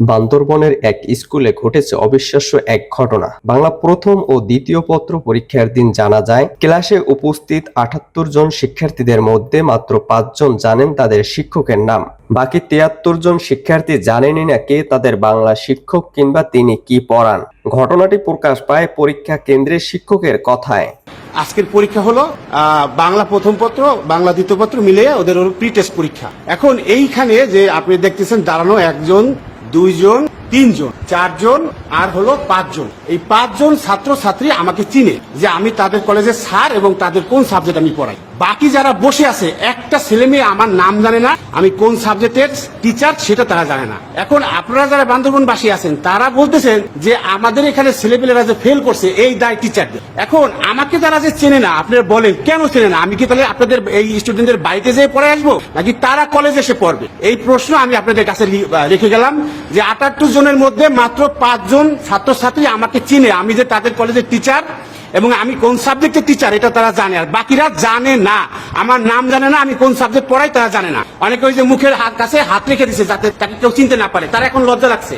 বান্দরবনের এক স্কুলে ঘটেছে অবিশ্বাস্য এক ঘটনা। বাংলা প্রথম ও দ্বিতীয় পত্র পরীক্ষার দিন জানা যায়, ক্লাসে উপস্থিত আটাত্তর জন শিক্ষার্থীদের মধ্যে মাত্র পাঁচজন জানেন তাদের শিক্ষকের নাম। বাকি তিয়াত্তর জন শিক্ষার্থী জানেনই না কে তাদের বাংলা শিক্ষক কিংবা তিনি কি পড়ান। ঘটনাটি প্রকাশ পায় পরীক্ষা কেন্দ্রের শিক্ষকের কথায়। আজকের পরীক্ষা হলো বাংলা প্রথম পত্র, বাংলা দ্বিতীয় পত্র মিলিয়ে ওদের প্রি টেস্ট পরীক্ষা। এখন এইখানে যে আপনি দেখতেছেন দাঁড়ানো একজন দুইজন তিনজন, চারজন আর হলো পাঁচজন। এই পাঁচজন ছাত্র ছাত্রী আমাকে চিনে যে আমি তাদের কলেজের স্যার এবং তাদের কোন সাবজেক্ট আমি পড়াই। বাকি যারা বসে আছে, একটা ছেলে মেয়ে আমার নাম জানে না, আমি কোন সাবজেক্টের টিচার সেটা তারা জানে না। এখন আপনারা যারা বান্দরবনবাসী আছেন, তারা বলতেছেন যে আমাদের এখানে ছেলেপেলেরা যে ফেল করছে, এই দায় টিচারদের এখন আমাকে তারা যে চেনে না, আপনারা বলেন, কেন চেনে না? আমি কি তাহলে আপনাদের এই স্টুডেন্টদের বাড়িতে যেয়ে পড়ে আসব? নাকি তারা কলেজে এসে পড়বে? এই প্রশ্ন আমি আপনাদের কাছে রেখে গেলাম যে আটাত্তর জনের মধ্যে মাত্র পাঁচজন ছাত্রছাত্রী আমাকে চিনে। আমি যে তাদের কলেজের টিচার এবং আমি কোন সাবজেক্টের টিচার এটা তারা জানে আর বাকিরা জানে না। আমার নাম জানে না, আমি কোন সাবজেক্ট পড়াই তারা জানে না। অনেকে ওই যে মুখের হাত কাছে হাত রেখে দিছে যাতে তাকে কেউ চিনতে না পারে। তারা এখন লজ্জা লাগছে।